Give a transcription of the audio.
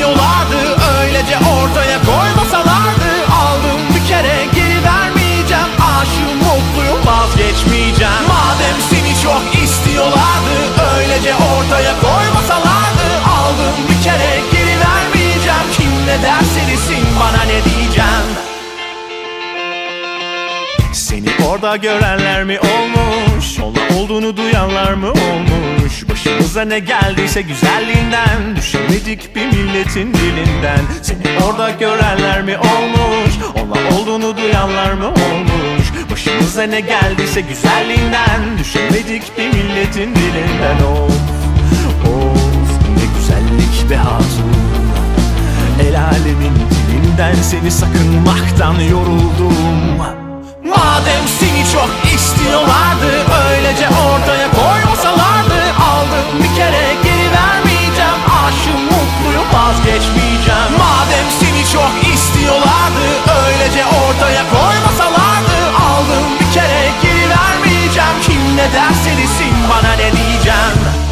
istiyorlardı Öylece ortaya koymasalardı. Aldım bir kere geri vermeyeceğim. Aşığım mutluyum vazgeçmeyeceğim. Madem seni çok istiyorlardı Öylece ortaya koymasalardı. Aldım bir kere geri vermeyeceğim. Kim ne derse desin bana ne diyeceğim? Seni orada görenler mi olmuş? Ona olduğunu duyanlar mı olmuş Başımıza ne geldiyse güzelliğinden Düşemedik bir milletin dilinden. Seni orada görenler mi olmuş? Ona olduğunu duyanlar mı olmuş? Başımıza ne geldiyse güzelliğinden Düşemedik bir milletin dilinden. Of of ne güzellik be hatun. El alemin dilinden seni sakınmaktan yoruldum. Madem seni çok istiyorlardı Öylece ortaya ne derseniz bana ne diyeceğim?